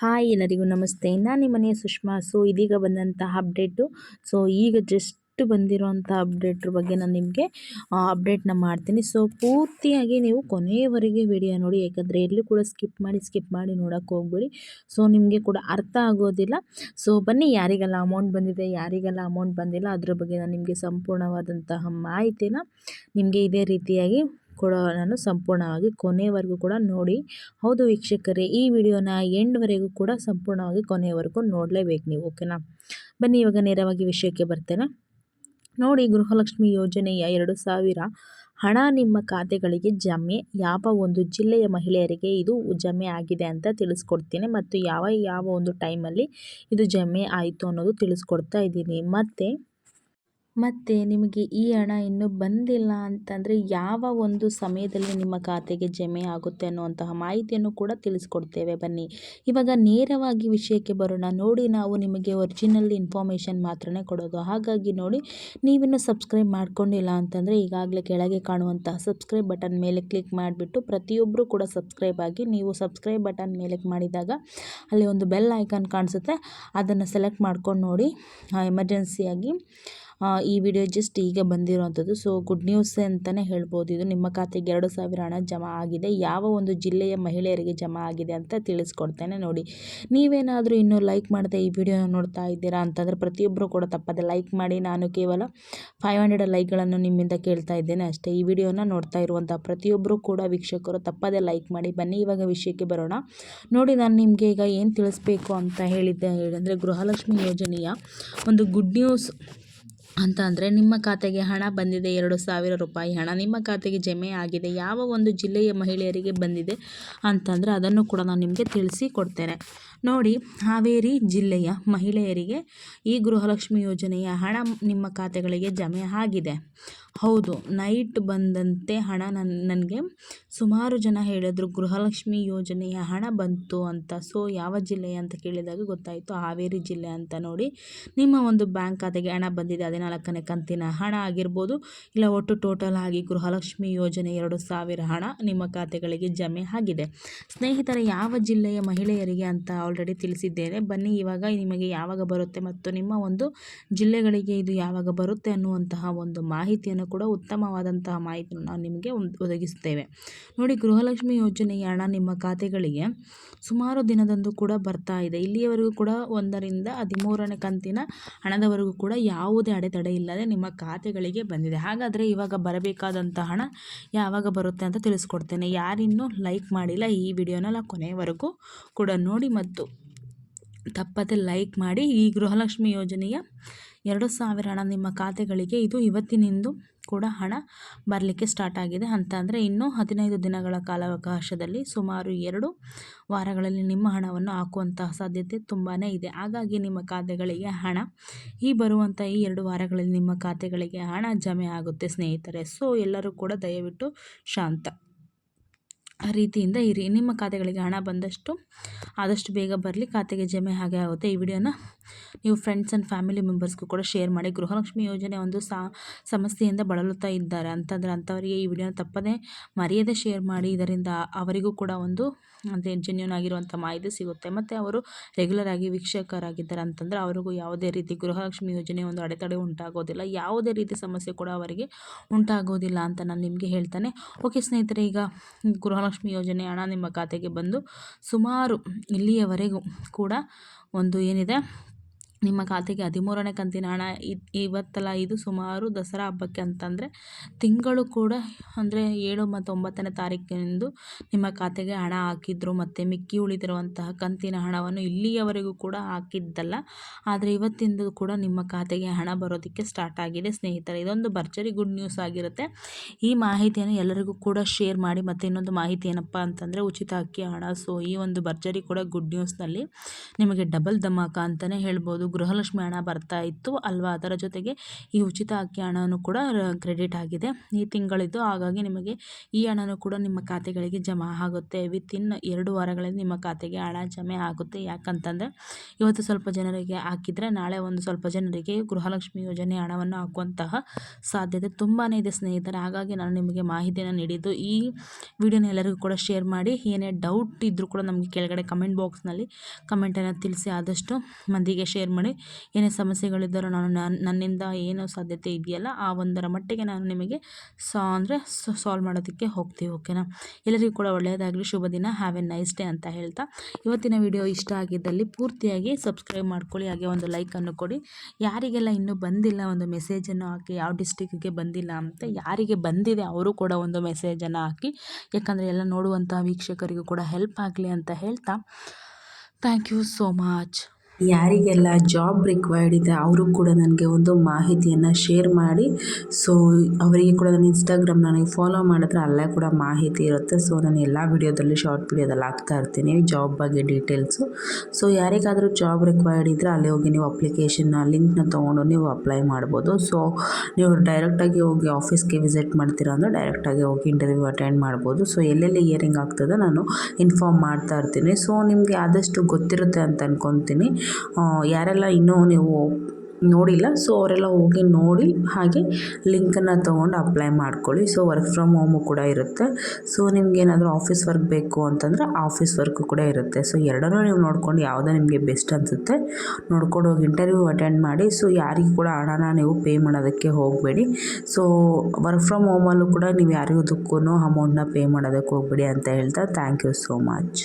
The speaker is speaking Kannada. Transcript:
ಹಾಯ್ ಎಲ್ಲರಿಗೂ ನಮಸ್ತೆ. ನಾನು ನಿಮ್ಮನೆಯ ಸುಷ್ಮಾ. ಸೊ ಇದೀಗ ಬಂದಂತಹ ಅಪ್ಡೇಟು ಸೊ ಈಗ ಜಸ್ಟ್ ಬಂದಿರುವಂಥ ಅಪ್ಡೇಟ್ರ ಬಗ್ಗೆ ನಾನು ನಿಮಗೆ ಅಪ್ಡೇಟ್ನ ಮಾಡ್ತೀನಿ. ಸೊ ಪೂರ್ತಿಯಾಗಿ ನೀವು ಕೊನೆಯವರೆಗೆ ವಿಡಿಯೋ ನೋಡಿ. ಯಾಕಂದರೆ ಎಲ್ಲೂ ಕೂಡ ಸ್ಕಿಪ್ ಮಾಡಿ ಸ್ಕಿಪ್ ಮಾಡಿ ನೋಡೋಕ್ಕೆ ಹೋಗ್ಬೇಡಿ. ಸೊ ನಿಮಗೆ ಕೂಡ ಅರ್ಥ ಆಗೋದಿಲ್ಲ. ಸೊ ಬನ್ನಿ, ಯಾರಿಗೆಲ್ಲ ಅಮೌಂಟ್ ಬಂದಿದೆ, ಯಾರಿಗೆಲ್ಲ ಅಮೌಂಟ್ ಬಂದಿಲ್ಲ, ಅದ್ರ ಬಗ್ಗೆ ನಾನು ನಿಮಗೆ ಸಂಪೂರ್ಣವಾದಂತಹ ಮಾಹಿತಿನ ನಿಮಗೆ ಇದೇ ರೀತಿಯಾಗಿ ಕೂಡ ನಾನು ಸಂಪೂರ್ಣವಾಗಿ ಕೊನೆಯವರೆಗೂ ಕೂಡ ನೋಡಿ. ಹೌದು ವೀಕ್ಷಕರೇ, ಈ ವಿಡಿಯೋನ ಎಂಡ್ವರೆಗೂ ಕೂಡ ಸಂಪೂರ್ಣವಾಗಿ ಕೊನೆಯವರೆಗೂ ನೋಡಲೇಬೇಕು ನೀವು, ಓಕೆನಾ? ಬನ್ನಿ, ಇವಾಗ ನೇರವಾಗಿ ವಿಷಯಕ್ಕೆ ಬರ್ತೇನೆ. ನೋಡಿ, ಗೃಹಲಕ್ಷ್ಮಿ ಯೋಜನೆಯ ಎರಡು ಸಾವಿರ ಹಣ ನಿಮ್ಮ ಖಾತೆಗಳಿಗೆ ಜಮೆ. ಯಾವ ಒಂದು ಜಿಲ್ಲೆಯ ಮಹಿಳೆಯರಿಗೆ ಇದು ಜಮೆ ಆಗಿದೆ ಅಂತ ತಿಳಿಸ್ಕೊಡ್ತೀನಿ ಮತ್ತು ಯಾವ ಯಾವ ಒಂದು ಟೈಮಲ್ಲಿ ಇದು ಜಮೆ ಆಯಿತು ಅನ್ನೋದು ತಿಳಿಸ್ಕೊಡ್ತಾ ಇದ್ದೀನಿ. ಮತ್ತು ಮತ್ತು ನಿಮಗೆ ಈ ಹಣ ಇನ್ನೂ ಬಂದಿಲ್ಲ ಅಂತಂದರೆ ಯಾವ ಒಂದು ಸಮಯದಲ್ಲಿ ನಿಮ್ಮ ಖಾತೆಗೆ ಜಮೆ ಆಗುತ್ತೆ ಅನ್ನುವಂತಹ ಮಾಹಿತಿಯನ್ನು ಕೂಡ ತಿಳಿಸ್ಕೊಡ್ತೇವೆ. ಬನ್ನಿ, ಇವಾಗ ನೇರವಾಗಿ ವಿಷಯಕ್ಕೆ ಬರೋಣ. ನೋಡಿ, ನಾವು ನಿಮಗೆ ಒರಿಜಿನಲ್ ಇನ್ಫಾರ್ಮೇಷನ್ ಮಾತ್ರನೇ ಕೊಡೋದು. ಹಾಗಾಗಿ ನೋಡಿ, ನೀವಿನ್ನೂ ಸಬ್ಸ್ಕ್ರೈಬ್ ಮಾಡ್ಕೊಂಡಿಲ್ಲ ಅಂತಂದರೆ ಈಗಾಗಲೇ ಕೆಳಗೆ ಕಾಣುವಂತಹ ಸಬ್ಸ್ಕ್ರೈಬ್ ಬಟನ್ ಮೇಲೆ ಕ್ಲಿಕ್ ಮಾಡಿಬಿಟ್ಟು ಪ್ರತಿಯೊಬ್ಬರು ಕೂಡ ಸಬ್ಸ್ಕ್ರೈಬ್ ಆಗಿ ನೀವು ಸಬ್ಸ್ಕ್ರೈಬ್ ಬಟನ್ ಮೇಲೆ ಮಾಡಿದಾಗ ಅಲ್ಲಿ ಒಂದು ಬೆಲ್ ಐಕಾನ್ ಕಾಣಿಸುತ್ತೆ. ಅದನ್ನು ಸೆಲೆಕ್ಟ್ ಮಾಡ್ಕೊಂಡು ನೋಡಿ ಎಮರ್ಜೆನ್ಸಿಯಾಗಿ ಈ ವಿಡಿಯೋ ಜಸ್ಟ್ ಈಗ ಬಂದಿರುವಂಥದ್ದು. ಸೊ ಗುಡ್ ನ್ಯೂಸ್ ಅಂತಲೇ ಹೇಳ್ಬೋದು. ಇದು ನಿಮ್ಮ ಖಾತೆಗೆ ಎರಡು ಸಾವಿರ ಹಣ ಜಮಾ ಆಗಿದೆ. ಯಾವ ಒಂದು ಜಿಲ್ಲೆಯ ಮಹಿಳೆಯರಿಗೆ ಜಮಾ ಆಗಿದೆ ಅಂತ ತಿಳಿಸ್ಕೊಡ್ತೇನೆ ನೋಡಿ. ನೀವೇನಾದರೂ ಇನ್ನೂ ಲೈಕ್ ಮಾಡದೆ ಈ ವಿಡಿಯೋನ ನೋಡ್ತಾ ಇದ್ದೀರಾ ಅಂತಂದರೆ ಪ್ರತಿಯೊಬ್ಬರು ಕೂಡ ತಪ್ಪದೆ ಲೈಕ್ ಮಾಡಿ. ನಾನು ಕೇವಲ ಫೈವ್ ಹಂಡ್ರೆಡ್ ಲೈಕ್ಗಳನ್ನು ನಿಮ್ಮಿಂದ ಕೇಳ್ತಾ ಇದ್ದೇನೆ ಅಷ್ಟೇ. ಈ ವಿಡಿಯೋನ ನೋಡ್ತಾ ಇರುವಂಥ ಪ್ರತಿಯೊಬ್ಬರು ಕೂಡ ವೀಕ್ಷಕರು ತಪ್ಪದೆ ಲೈಕ್ ಮಾಡಿ. ಬನ್ನಿ, ಇವಾಗ ವಿಷಯಕ್ಕೆ ಬರೋಣ. ನೋಡಿ, ನಾನು ನಿಮಗೆ ಈಗ ಏನು ತಿಳಿಸ್ಬೇಕು ಅಂತ ಹೇಳಿದ್ದೆ. ಅಂದರೆ ಗೃಹಲಕ್ಷ್ಮಿ ಯೋಜನೆಯ ಒಂದು ಗುಡ್ ನ್ಯೂಸ್ ಅಂತ ಅಂದರೆ ನಿಮ್ಮ ಖಾತೆಗೆ ಹಣ ಬಂದಿದೆ ಎರಡು ಸಾವಿರ ರೂಪಾಯಿ ಹಣ, ನಿಮ್ಮ ಖಾತೆಗೆ ಜಮೆ ಆಗಿದೆ, ಯಾವ ಒಂದು ಜಿಲ್ಲೆಯ ಮಹಿಳೆಯರಿಗೆ ಬಂದಿದೆ ಅಂತಂದರೆ ಅದನ್ನು ಕೂಡ ನಾನು ನಿಮಗೆ ತಿಳಿಸಿ ಕೊಡ್ತೇನೆ. ನೋಡಿ, ಹಾವೇರಿ ಜಿಲ್ಲೆಯ ಮಹಿಳೆಯರಿಗೆ ಈ ಗೃಹಲಕ್ಷ್ಮಿ ಯೋಜನೆಯ ಹಣ ನಿಮ್ಮ ಖಾತೆಗಳಿಗೆ ಜಮೆ ಆಗಿದೆ. ಹೌದು, ನೈಟ್ ಬಂದಂತೆ ಹಣ ನನ್ನ ನನಗೆ ಸುಮಾರು ಜನ ಹೇಳಿದ್ರು, ಗೃಹಲಕ್ಷ್ಮಿ ಯೋಜನೆಯ ಹಣ ಬಂತು ಅಂತ. ಸೊ, ಯಾವ ಜಿಲ್ಲೆ ಅಂತ ಕೇಳಿದಾಗ ಗೊತ್ತಾಯಿತು, ಹಾವೇರಿ ಜಿಲ್ಲೆ ಅಂತ ನೋಡಿ ನಿಮ್ಮ ಒಂದು ಬ್ಯಾಂಕ್ ಖಾತೆಗೆ ಹಣ ಬಂದಿದೆ, ಹದಿನಾಲ್ಕನೇ ಕಂತಿನ ಹಣ ಆಗಿರ್ಬೋದು, ಇಲ್ಲ ಒಟ್ಟು ಟೋಟಲ್ ಆಗಿ ಗೃಹಲಕ್ಷ್ಮಿ ಯೋಜನೆ ಎರಡು ಸಾವಿರ ಹಣ ನಿಮ್ಮ ಖಾತೆಗಳಿಗೆ ಜಮೆ ಆಗಿದೆ. ಸ್ನೇಹಿತರ, ಯಾವ ಜಿಲ್ಲೆಯ ಮಹಿಳೆಯರಿಗೆ ಅಂತ ಆಲ್ರೆಡಿ ತಿಳಿಸಿದ್ದೇನೆ. ಬನ್ನಿ, ಇವಾಗ ನಿಮಗೆ ಯಾವಾಗ ಬರುತ್ತೆ ಮತ್ತು ನಿಮ್ಮ ಒಂದು ಜಿಲ್ಲೆಗಳಿಗೆ ಇದು ಯಾವಾಗ ಬರುತ್ತೆ ಅನ್ನುವಂತಹ ಒಂದು ಮಾಹಿತಿಯನ್ನು ಕೂಡ ಉತ್ತಮವಾದಂತಹ ಮಾಹಿತಿಯನ್ನು ನಾವು ನಿಮಗೆ ಒದಗಿಸುತ್ತೇವೆ. ನೋಡಿ, ಗೃಹಲಕ್ಷ್ಮಿ ಯೋಜನೆಯ ಹಣ ನಿಮ್ಮ ಖಾತೆಗಳಿಗೆ ಸುಮಾರು ದಿನದಂದು ಕೂಡ ಬರ್ತಾ ಇದೆ. ಇಲ್ಲಿಯವರೆಗೂ ಕೂಡ ಒಂದರಿಂದ ಹದಿಮೂರನೇ ಕಂತಿನ ಹಣದವರೆಗೂ ಕೂಡ ಯಾವುದೇ ಅಡೆತಡೆ ಇಲ್ಲದೆ ನಿಮ್ಮ ಖಾತೆಗಳಿಗೆ ಬಂದಿದೆ. ಹಾಗಾದರೆ ಇವಾಗ ಬರಬೇಕಾದಂಥ ಹಣ ಯಾವಾಗ ಬರುತ್ತೆ ಅಂತ ತಿಳಿಸ್ಕೊಡ್ತೇನೆ. ಯಾರಿನ್ನೂ ಲೈಕ್ ಮಾಡಿಲ್ಲ ಈ ವಿಡಿಯೋನ ಕೊನೆಯವರೆಗೂ ಕೂಡ ನೋಡಿ ಮತ್ತು ತಪ್ಪದೆ ಲೈಕ್ ಮಾಡಿ ಈ ಗೃಹಲಕ್ಷ್ಮಿ ಯೋಜನೆಯ ಎರಡು ಸಾವಿರ ಹಣ ನಿಮ್ಮ ಖಾತೆಗಳಿಗೆ. ಇದು ಇವತ್ತಿನಿಂದ ಕೂಡ ಹಣ ಬರಲಿಕ್ಕೆ ಸ್ಟಾರ್ಟ್ ಆಗಿದೆ. ಅಂತ ಅಂದರೆ ಇನ್ನೂ ಹದಿನೈದು ದಿನಗಳ ಕಾಲಾವಕಾಶದಲ್ಲಿ ಸುಮಾರು ಎರಡು ವಾರಗಳಲ್ಲಿ ನಿಮ್ಮ ಹಣವನ್ನು ಹಾಕುವಂತಹ ಸಾಧ್ಯತೆ ತುಂಬಾ ಇದೆ. ಹಾಗಾಗಿ ನಿಮ್ಮ ಖಾತೆಗಳಿಗೆ ಹಣ, ಈ ಬರುವಂಥ ಈ ಎರಡು ವಾರಗಳಲ್ಲಿ ನಿಮ್ಮ ಖಾತೆಗಳಿಗೆ ಹಣ ಜಮೆ ಆಗುತ್ತೆ ಸ್ನೇಹಿತರೆ. ಸೊ ಎಲ್ಲರೂ ಕೂಡ ದಯವಿಟ್ಟು ಶಾಂತ ಆ ರೀತಿಯಿಂದ ಇರಿ. ನಿಮ್ಮ ಖಾತೆಗಳಿಗೆ ಹಣ ಬಂದಷ್ಟು ಆದಷ್ಟು ಬೇಗ ಬರಲಿ, ಖಾತೆಗೆ ಜಮೆ ಹಾಗೆ ಆಗುತ್ತೆ. ಈ ವಿಡಿಯೋನ ನೀವು ಫ್ರೆಂಡ್ಸ್ ಆ್ಯಂಡ್ ಫ್ಯಾಮಿಲಿ ಮೆಂಬರ್ಸ್ಗೂ ಕೂಡ ಶೇರ್ ಮಾಡಿ. ಗೃಹಲಕ್ಷ್ಮಿ ಯೋಜನೆ ಒಂದು ಸಾ, ಸಮಸ್ಯೆಯಿಂದ ಬಳಲುತ್ತಾ ಇದ್ದಾರೆ. ಅಂತಂದರೆ ಅಂಥವರಿಗೆ ಈ ವಿಡಿಯೋನ ತಪ್ಪದೇ ಮರೆಯದೆ ಶೇರ್ ಮಾಡಿ. ಇದರಿಂದ ಅವರಿಗೂ ಕೂಡ ಒಂದು, ಅಂದರೆ ಜೆನ್ಯೂನ್ ಆಗಿರುವಂಥ ಮಾಹಿತಿ ಸಿಗುತ್ತೆ. ಮತ್ತು ಅವರು ರೆಗ್ಯುಲರ್ ಆಗಿ ವೀಕ್ಷಕರಾಗಿದ್ದಾರೆ ಅಂತಂದರೆ ಅವರಿಗೂ ಯಾವುದೇ ರೀತಿ ಗೃಹಲಕ್ಷ್ಮಿ ಯೋಜನೆ ಒಂದು ಅಡೆತಡೆ ಉಂಟಾಗೋದಿಲ್ಲ. ಯಾವುದೇ ರೀತಿ ಸಮಸ್ಯೆ ಕೂಡ ಅವರಿಗೆ ಉಂಟಾಗೋದಿಲ್ಲ ಅಂತ ನಾನು ನಿಮಗೆ ಹೇಳ್ತಾನೆ. ಓಕೆ ಸ್ನೇಹಿತರೆ, ಈಗ ಗೃಹಲಕ್ಷ್ಮಿ ಯೋಜನೆ ಹಣ ನಿಮ್ಮ ಖಾತೆಗೆ ಬಂದು ಸುಮಾರು ಇಲ್ಲಿಯವರೆಗೂ ಕೂಡ ಒಂದು ಏನಿದೆ ನಿಮ್ಮ ಖಾತೆಗೆ ಹದಿಮೂರನೇ ಕಂತಿನ ಹಣ ಇವತ್ತಲ್ಲ, ಇದು ಸುಮಾರು ದಸರಾ ಹಬ್ಬಕ್ಕೆ ಅಂತಂದರೆ ತಿಂಗಳು ಕೂಡ ಅಂದರೆ ಏಳು ಮತ್ತು ಒಂಬತ್ತನೇ ತಾರೀಕಿನಂದು ನಿಮ್ಮ ಖಾತೆಗೆ ಹಣ ಹಾಕಿದ್ರು ಮತ್ತು ಮಿಕ್ಕಿ ಉಳಿದಿರುವಂತಹ ಕಂತಿನ ಹಣವನ್ನು ಇಲ್ಲಿಯವರೆಗೂ ಕೂಡ ಹಾಕಿದ್ದಲ್ಲ. ಆದರೆ ಇವತ್ತಿಂದ ಕೂಡ ನಿಮ್ಮ ಖಾತೆಗೆ ಹಣ ಬರೋದಕ್ಕೆ ಸ್ಟಾರ್ಟ್ ಆಗಿದೆ. ಸ್ನೇಹಿತರೆ, ಇದೊಂದು ಭರ್ಜರಿ ಗುಡ್ ನ್ಯೂಸ್ ಆಗಿರುತ್ತೆ. ಈ ಮಾಹಿತಿಯನ್ನು ಎಲ್ಲರಿಗೂ ಕೂಡ ಶೇರ್ ಮಾಡಿ ಮತ್ತು ಇನ್ನೊಂದು ಮಾಹಿತಿ ಏನಪ್ಪ ಅಂತಂದರೆ ಉಚಿತ ಅಕ್ಕಿ ಹಣ. ಸೊ ಈ ಒಂದು ಭರ್ಜರಿ ಕೂಡ ಗುಡ್ ನ್ಯೂಸ್ನಲ್ಲಿ ನಿಮಗೆ ಡಬಲ್ ಧಮಾಕ ಅಂತಲೇ ಹೇಳ್ಬೋದು. ಗೃಹಲಕ್ಷ್ಮಿ ಹಣ ಬರ್ತಾ ಇತ್ತು. ಅಲ್ವಾ? ಅದರ ಜೊತೆಗೆ ಈ ಉಚಿತ ಅಕ್ಕಿ ಹಣನೂ ಕೂಡ ಕ್ರೆಡಿಟ್ ಆಗಿದೆ. ಈ ತಿಂಗಳಿದ್ದು ಹಾಗಾಗಿ ನಿಮಗೆ ಈ ಹಣನೂ ಕೂಡ ನಿಮ್ಮ ಖಾತೆಗಳಿಗೆ ಜಮಾ ಆಗುತ್ತೆ. ವಿತಿನ್ ಎರಡು ವಾರಗಳಲ್ಲಿ ನಿಮ್ಮ ಖಾತೆಗೆ ಹಣ ಜಮೆ ಆಗುತ್ತೆ. ಯಾಕಂತಂದರೆ ಇವತ್ತು ಸ್ವಲ್ಪ ಜನರಿಗೆ ಹಾಕಿದರೆ ನಾಳೆ ಒಂದು ಸ್ವಲ್ಪ ಜನರಿಗೆ ಗೃಹಲಕ್ಷ್ಮಿ ಯೋಜನೆ ಹಣವನ್ನು ಹಾಕುವಂತಹ ಸಾಧ್ಯತೆ ತುಂಬಾ ಇದೆ ಸ್ನೇಹಿತರೆ. ಹಾಗಾಗಿ ನಾನು ನಿಮಗೆ ಮಾಹಿತಿಯನ್ನು ನೀಡಿದ್ದು ಈ ವಿಡಿಯೋನ ಎಲ್ಲರಿಗೂ ಕೂಡ ಶೇರ್ ಮಾಡಿ. ಏನೇ ಡೌಟ್ ಇದ್ದರೂ ಕೂಡ ನಮಗೆ ಕೆಳಗಡೆ ಕಮೆಂಟ್ ಬಾಕ್ಸ್ನಲ್ಲಿ ಕಮೆಂಟನ್ನು ತಿಳಿಸಿ ಆದಷ್ಟು ಮಂದಿಗೆ ಶೇರ್ ಮಾಡಿ ಏನೇ ಸಮಸ್ಯೆಗಳಿದ್ದರೂ ನಾನು ನನ್ನ ನನ್ನಿಂದ ಏನು ಸಾಧ್ಯತೆ ಇದೆಯಲ್ಲ, ಆ ಒಂದರ ಮಟ್ಟಿಗೆ ನಾನು ನಿಮಗೆ ಸಾ, ಅಂದರೆ ಸಾಲ್ವ್ ಮಾಡೋದಕ್ಕೆ ಹೋಗ್ತೀವಿ ಓಕೆನಾ ಎಲ್ಲರಿಗೂ ಕೂಡ ಒಳ್ಳೆಯದಾಗಲಿ, ಶುಭ ದಿನ ಹ್ಯಾವ್ ಎ ನೈಸ್ ಡೇ ಅಂತ ಹೇಳ್ತಾ. ಇವತ್ತಿನ ವಿಡಿಯೋ ಇಷ್ಟ ಆಗಿದ್ದಲ್ಲಿ ಪೂರ್ತಿಯಾಗಿ ಸಬ್ಸ್ಕ್ರೈಬ್ ಮಾಡ್ಕೊಳ್ಳಿ, ಹಾಗೆ ಒಂದು ಲೈಕನ್ನು ಕೊಡಿ. ಯಾರಿಗೆಲ್ಲ ಇನ್ನೂ ಬಂದಿಲ್ಲ, ಒಂದು ಮೆಸೇಜನ್ನು ಹಾಕಿ, ಯಾವ ಡಿಸ್ಟಿಕ್ಗೆ ಬಂದಿಲ್ಲ ಅಂತ, ಯಾರಿಗೆ ಬಂದಿದೆ ಅವರು ಕೂಡ ಒಂದು ಮೆಸೇಜನ್ನು ಹಾಕಿ, ಯಾಕಂದರೆ ಎಲ್ಲ ನೋಡುವಂಥ ವೀಕ್ಷಕರಿಗೂ ಕೂಡ ಹೆಲ್ಪ್ ಆಗಲಿ ಅಂತ ಹೇಳ್ತಾ. ಥ್ಯಾಂಕ್ ಯು ಸೋ ಮಚ್ ಯಾರಿಗೆಲ್ಲ ಜಾಬ್ ರಿಕ್ವೈರ್ಡ್ ಇದೆ ಅವರು ಕೂಡ ನನಗೆ ಒಂದು ಮಾಹಿತಿಯನ್ನು ಶೇರ್ ಮಾಡಿ. ಸೊ ಅವರಿಗೆ ಕೂಡ ನನ್ನ ಇನ್ಸ್ಟಾಗ್ರಾಮ್ ನನಗೆ ಫಾಲೋ ಮಾಡಿದ್ರೆ ಅಲ್ಲೇ ಕೂಡ ಮಾಹಿತಿ ಇರುತ್ತೆ. ಸೊ ನಾನು ಎಲ್ಲ ವಿಡಿಯೋದಲ್ಲಿ ಶಾರ್ಟ್ ವಿಡಿಯೋದಲ್ಲಿ ಹಾಕ್ತಾ ಇರ್ತೀನಿ ಜಾಬ್ ಬಗ್ಗೆ ಡೀಟೇಲ್ಸು ಸೊ ಯಾರಿಗಾದರೂ ಜಾಬ್ ರಿಕ್ವೈರ್ಡ್ ಇದ್ದರೆ ಅಲ್ಲಿ ಹೋಗಿ ನೀವು ಅಪ್ಲಿಕೇಶನ್ನ ಲಿಂಕ್ನ ತೊಗೊಂಡು ನೀವು ಅಪ್ಲೈ ಮಾಡ್ಬೋದು. ಸೊ ನೀವು ಡೈರೆಕ್ಟಾಗಿ ಹೋಗಿ ಆಫೀಸ್ಗೆ ವಿಸಿಟ್ ಮಾಡ್ತೀರಾ ಅಂದರೆ ಡೈರೆಕ್ಟಾಗಿ ಹೋಗಿ ಇಂಟರ್ವ್ಯೂ ಅಟೆಂಡ್ ಮಾಡ್ಬೋದು. ಸೊ ಎಲ್ಲೆಲ್ಲಿ ಇಯರಿಂಗ್ ಆಗ್ತದೆ ನಾನು ಇನ್ಫಾರ್ಮ್ ಮಾಡ್ತಾ ಇರ್ತೀನಿ. ಸೊ ನಿಮಗೆ ಆದಷ್ಟು ಗೊತ್ತಿರುತ್ತೆ ಅಂತ ಅನ್ಕೊತೀನಿ. ಆ, ಯಾರೆಲ್ಲ ಇನ್ನೂ ನೀವು ನೋಡಿಲ್ಲ ಸೊ ಅವರೆಲ್ಲ ಹೋಗಿ ನೋಡಿ ಹಾಗೆ ಲಿಂಕನ್ನು ತೊಗೊಂಡು ಅಪ್ಲೈ ಮಾಡ್ಕೊಳ್ಳಿ. ಸೊ ವರ್ಕ್ ಫ್ರಮ್ ಹೋಮು ಕೂಡ ಇರುತ್ತೆ. ಸೊ ನಿಮ್ಗೆ ಏನಾದರೂ ಆಫೀಸ್ ವರ್ಕ್ ಬೇಕು ಅಂತಂದರೆ ಆಫೀಸ್ ವರ್ಕು ಕೂಡ ಇರುತ್ತೆ. ಸೊ ಎರಡನ್ನೂ ನೀವು ನೋಡ್ಕೊಂಡು ಯಾವುದೇ ನಿಮಗೆ ಬೆಸ್ಟ್ ಅನಿಸುತ್ತೆ, ನೋಡ್ಕೊಂಡು ಹೋಗಿ ಇಂಟರ್ವ್ಯೂ ಅಟೆಂಡ್ ಮಾಡಿ. ಸೊ ಯಾರಿಗೂ ಕೂಡ ಹಣನ ನೀವು ಪೇ ಮಾಡೋದಕ್ಕೆ ಹೋಗಬೇಡಿ. ಸೊ ವರ್ಕ್ ಫ್ರಮ್ ಹೋಮಲ್ಲೂ ಕೂಡ ನೀವು ಯಾರಿಗೂ ಅಮೌಂಟ್ನ ಪೇ ಮಾಡೋದಕ್ಕೆ ಹೋಗಬೇಡಿ ಅಂತ ಹೇಳ್ತಾ ಥ್ಯಾಂಕ್ ಯು ಸೋ ಮಚ್